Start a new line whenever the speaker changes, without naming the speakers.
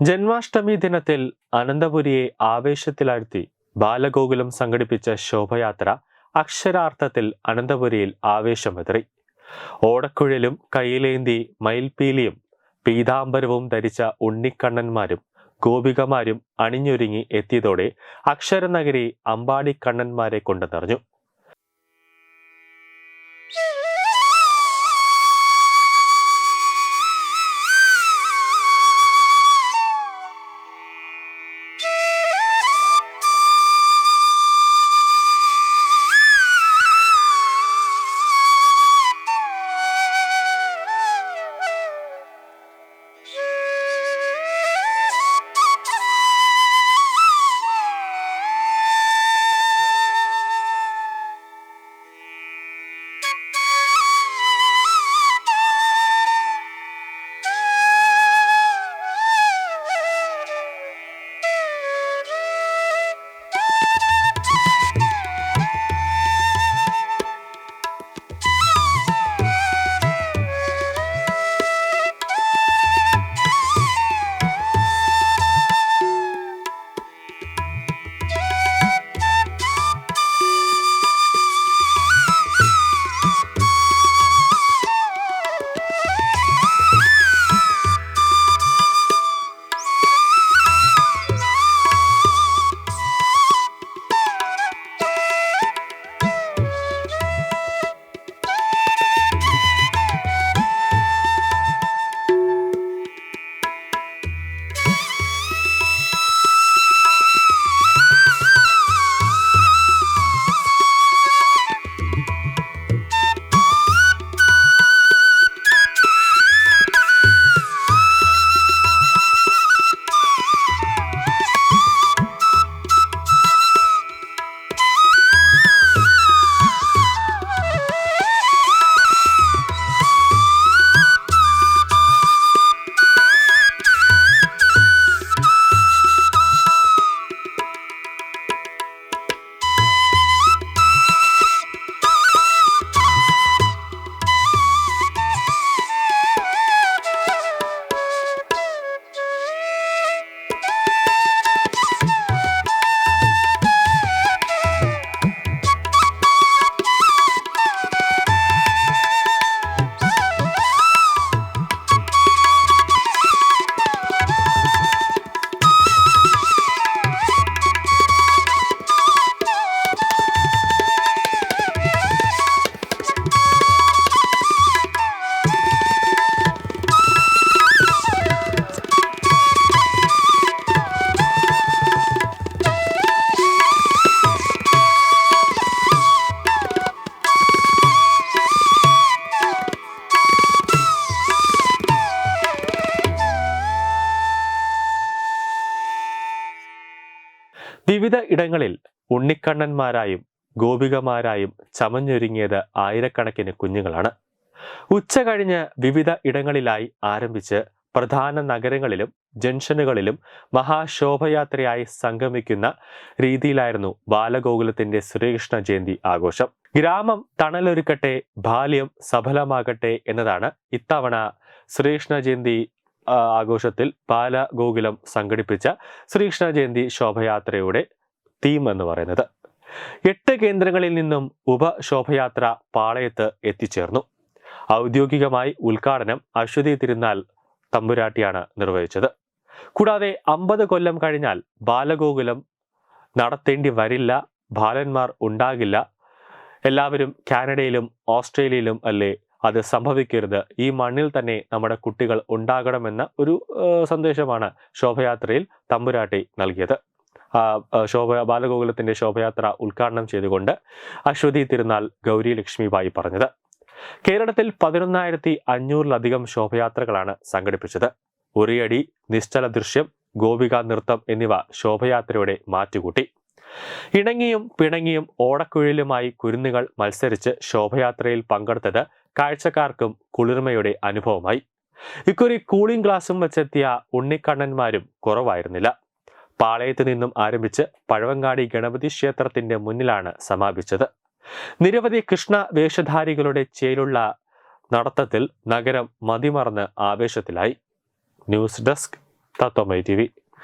ജന്മാഷ്ടമി ദിനത്തിൽ അനന്തപുരിയെ ആവേശത്തിലാഴ്ത്തി ബാലഗോകുലം സംഘടിപ്പിച്ച ശോഭയാത്ര അക്ഷരാർത്ഥത്തിൽ അനന്തപുരിയിൽ ആവേശമെതിറി. ഓടക്കുഴലും കയ്യിലേന്തി മയിൽപീലിയും പീതാംബരവും ധരിച്ച ഉണ്ണിക്കണ്ണന്മാരും ഗോപികമാരും അണിഞ്ഞൊരുങ്ങി എത്തിയതോടെ അക്ഷരനഗരി അമ്പാടിക്കണ്ണന്മാരെ കൊണ്ടു നിറഞ്ഞു വിവിധ ഇടങ്ങളിൽ ഉണ്ണിക്കണ്ണന്മാരായും ഗോപികമാരായും ചമഞ്ഞൊരുങ്ങിയത് ആയിരക്കണക്കിന് കുഞ്ഞുങ്ങളാണ്. ഉച്ച കഴിഞ്ഞ് വിവിധ ഇടങ്ങളിലായി ആരംഭിച്ച് പ്രധാന നഗരങ്ങളിലും ജംഗ്ഷനുകളിലും മഹാശോഭയാത്രയായി സംഗമിക്കുന്ന രീതിയിലായിരുന്നു ബാലഗോകുലത്തിന്റെ ശ്രീകൃഷ്ണ ജയന്തി ആഘോഷം. ഗ്രാമം തണലൊരുക്കട്ടെ ബാല്യം സഫലമാകട്ടെ എന്നതാണ് ഇത്തവണ ശ്രീകൃഷ്ണ ജയന്തി ആ, പാല ഗോകുലം സംഘടിപ്പിച്ച ശ്രീകൃഷ്ണ ജയന്തി ശോഭയാത്രയുടെ തീം എന്ന് പറയുന്നത്. എട്ട് കേന്ദ്രങ്ങളിൽ നിന്നും ഉപശോഭയാത്ര പാളയത്ത് എത്തിച്ചേർന്നു. ഔദ്യോഗികമായി ഉദ്ഘാടനം അശ്വതി തിരുനാൾ തമ്പുരാട്ടിയാണ് നിർവഹിച്ചത്. കൂടാതെ അമ്പത് കൊല്ലം കഴിഞ്ഞാൽ ബാലഗോകുലം നടത്തേണ്ടി വരില്ല ബാലന്മാർ ഉണ്ടാകില്ല. എല്ലാവരും കാനഡയിലും ഓസ്ട്രേലിയയിലും അല്ലേ അത് സംഭവിക്കരുത്. ഈ മണ്ണിൽ തന്നെ നമ്മുടെ കുട്ടികൾ ഉണ്ടാകണമെന്ന ഒരു സന്ദേശമാണ് ശോഭയാത്രയിൽ തമ്പുരാട്ടി നൽകിയത്. ശോഭ ബാലഗോകുലത്തിന്റെ ശോഭയാത്ര ഉദ്ഘാടനം ചെയ്തുകൊണ്ട് അശ്വതി തിരുനാൾ ഗൗരി ലക്ഷ്മിബായി പറഞ്ഞത്. കേരളത്തിൽ പതിനൊന്നായിരത്തി അഞ്ഞൂറിലധികം ശോഭയാത്രകളാണ് സംഘടിപ്പിച്ചത്. ഉറിയടി നിശ്ചല ദൃശ്യം ഗോപിക നൃത്തം എന്നിവ ശോഭയാത്രയുടെ മാറ്റുകൂട്ടി. ഇണങ്ങിയും പിണങ്ങിയും ഓടക്കുഴലുമായി കുരുന്നുകൾ മത്സരിച്ച് ശോഭയാത്രയിൽ പങ്കെടുത്തത് കാഴ്ചക്കാർക്കും കുളിർമയുടെ അനുഭവമായി. ഇക്കുറി കൂളിംഗ് ഗ്ലാസും വെച്ചെത്തിയ ഉണ്ണിക്കണ്ണന്മാരും കുറവായിരുന്നില്ല. പാളയത്ത് നിന്നും ആരംഭിച്ച് പഴവങ്ങാടി ഗണപതി ക്ഷേത്രത്തിന്റെ മുന്നിലാണ് സമാപിച്ചത്. നിരവധി കൃഷ്ണ വേഷധാരികളുടെ ചേലുള്ള നടത്തത്തിൽ നഗരം മതിമറന്ന് ആവേശത്തിലായി. News desk Tatwamayi T